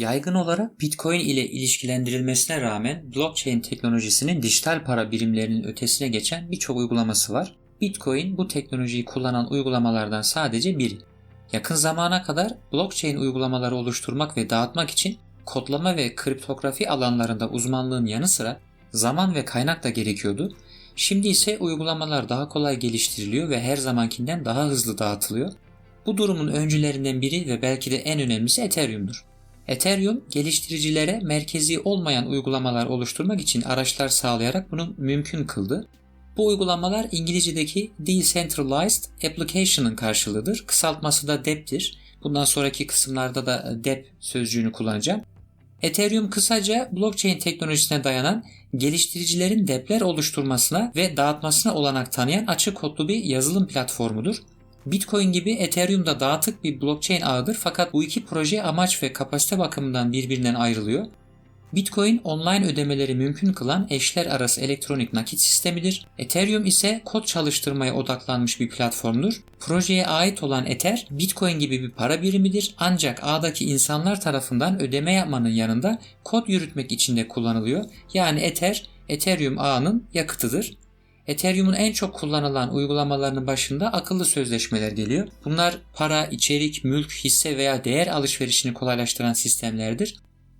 Yaygın olarak Bitcoin ile ilişkilendirilmesine rağmen blockchain teknolojisinin dijital para birimlerinin ötesine geçen birçok uygulaması var. Bitcoin bu teknolojiyi kullanan uygulamalardan sadece biri. Yakın zamana kadar blockchain uygulamaları oluşturmak ve dağıtmak için kodlama ve kriptografi alanlarında uzmanlığın yanı sıra zaman ve kaynak da gerekiyordu. Şimdi ise uygulamalar daha kolay geliştiriliyor ve her zamankinden daha hızlı dağıtılıyor. Bu durumun öncülerinden biri ve belki de en önemlisi Ethereum'dur. Ethereum geliştiricilere merkezi olmayan uygulamalar oluşturmak için araçlar sağlayarak bunu mümkün kıldı. Bu uygulamalar İngilizce'deki Decentralized Application'ın karşılığıdır. Kısaltması da DEP'tir. Bundan sonraki kısımlarda da DEP sözcüğünü kullanacağım. Ethereum kısaca blockchain teknolojisine dayanan geliştiricilerin depler oluşturmasına ve dağıtmasına olanak tanıyan açık kodlu bir yazılım platformudur. Bitcoin gibi Ethereum da dağıtık bir blockchain ağıdır fakat bu iki proje amaç ve kapasite bakımından birbirinden ayrılıyor. Bitcoin online ödemeleri mümkün kılan eşler arası elektronik nakit sistemidir. Ethereum ise kod çalıştırmaya odaklanmış bir platformdur. Projeye ait olan Ether, Bitcoin gibi bir para birimidir ancak ağdaki insanlar tarafından ödeme yapmanın yanında kod yürütmek için de kullanılıyor. Yani Ether, Ethereum ağının yakıtıdır. Ethereum'un en çok kullanılan uygulamalarının başında akıllı sözleşmeler geliyor. Bunlar para, içerik, mülk, hisse veya değer alışverişini kolaylaştıran sistemlerdir.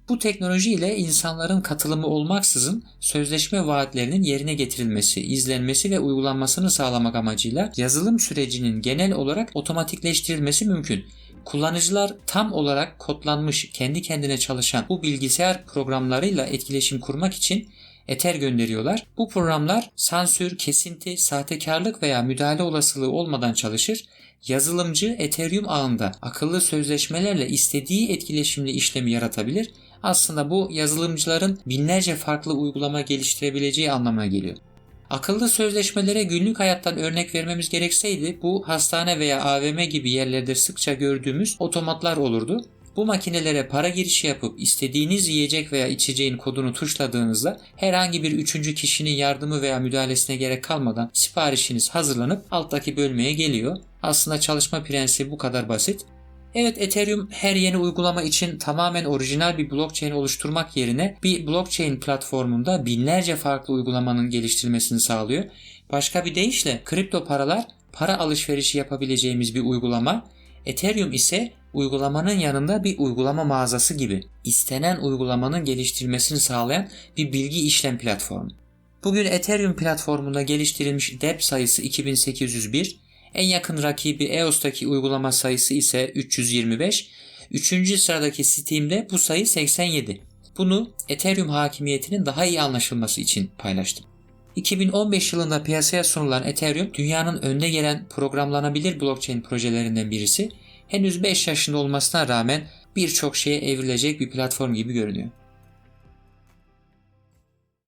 Bu teknoloji ile insanların katılımı olmaksızın sözleşme vaatlerinin yerine getirilmesi, izlenmesi ve uygulanmasını sağlamak amacıyla yazılım sürecinin genel olarak otomatikleştirilmesi mümkün. Kullanıcılar tam olarak kodlanmış, kendi kendine çalışan bu bilgisayar programlarıyla etkileşim kurmak için Ether gönderiyorlar. Bu programlar sansür, kesinti, sahtekarlık veya müdahale olasılığı olmadan çalışır. Yazılımcı Ethereum ağında akıllı sözleşmelerle istediği etkileşimli işlemi yaratabilir. Aslında bu yazılımcıların binlerce farklı uygulama geliştirebileceği anlamına geliyor. Akıllı sözleşmelere günlük hayattan örnek vermemiz gerekseydi bu hastane veya AVM gibi yerlerde sıkça gördüğümüz otomatlar olurdu. Bu makinelere para girişi yapıp istediğiniz yiyecek veya içeceğin kodunu tuşladığınızda herhangi bir üçüncü kişinin yardımı veya müdahalesine gerek kalmadan siparişiniz hazırlanıp alttaki bölmeye geliyor. Aslında çalışma prensibi bu kadar basit. Evet Ethereum her yeni uygulama için tamamen orijinal bir blockchain oluşturmak yerine bir blockchain platformunda binlerce farklı uygulamanın geliştirilmesini sağlıyor. Başka bir deyişle kripto paralar para alışverişi yapabileceğimiz bir uygulama. Ethereum ise uygulamanın yanında bir uygulama mağazası gibi istenen uygulamanın geliştirilmesini sağlayan bir bilgi işlem platformu. Bugün Ethereum platformunda geliştirilmiş dEP sayısı 2801, en yakın rakibi EOS'taki uygulama sayısı ise 325, üçüncü sıradaki Steam'de bu sayı 87. Bunu Ethereum hakimiyetinin daha iyi anlaşılması için paylaştım. 2015 yılında piyasaya sunulan Ethereum dünyanın önde gelen programlanabilir blockchain projelerinden birisi henüz 5 yaşında olmasına rağmen birçok şeye evrilecek bir platform gibi görünüyor.